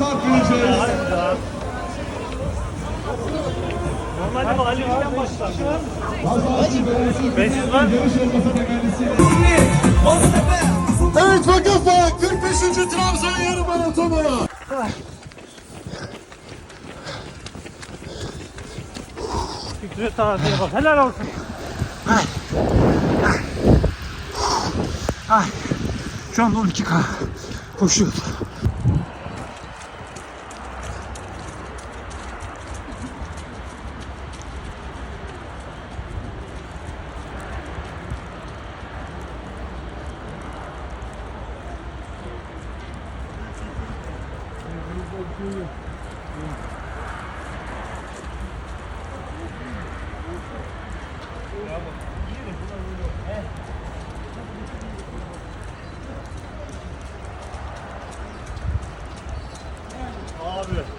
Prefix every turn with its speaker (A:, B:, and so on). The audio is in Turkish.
A: vereceğiz.
B: Normalde Yüz'den başlar. 500 var.
A: Evet Vakıf'a 45. Trabzon yarı maratonu.
B: Fikret abiye bak. Helal olsun.
C: Şu anda 12K koşuyor. Abi.